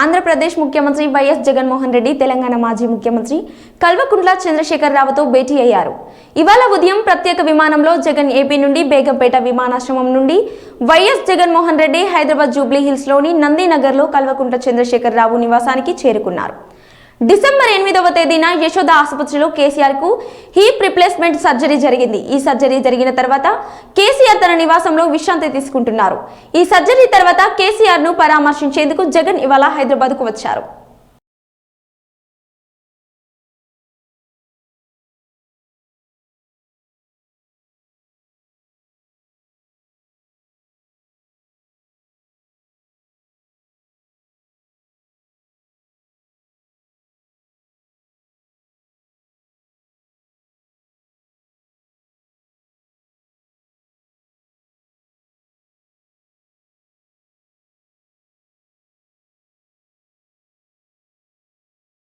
ఆంధ్రప్రదేశ్ ముఖ్యమంత్రి వైఎస్ జగన్మోహన్ రెడ్డి తెలంగాణ మాజీ ముఖ్యమంత్రి కల్వకుంట్ల చంద్రశేఖర్ రావుతో భేటీ అయ్యారు. ఇవాళ ఉదయం ప్రత్యేక విమానంలో జగన్ ఏపీ నుండి బేగంపేట విమానాశ్రమం నుండి వైఎస్ జగన్మోహన్ రెడ్డి హైదరాబాద్ జూబ్లీ హిల్స్లోని నందీనగర్లో కల్వకుంట్ల చంద్రశేఖర్ రావు నివాసానికి చేరుకున్నారు. డిసెంబర్ ఎనిమిదవ తేదీన యశోద ఆసుపత్రిలో కేసీఆర్కు హీప్ రిప్లేస్మెంట్ సర్జరీ జరిగింది. ఈ సర్జరీ జరిగిన తర్వాత కేసీఆర్ తన నివాసంలో విశ్రాంతి తీసుకుంటున్నారు. ఈ సర్జరీ తర్వాత కేసీఆర్ను పరామర్శించేందుకు జగన్ ఇవాళ హైదరాబాద్కు వచ్చారు.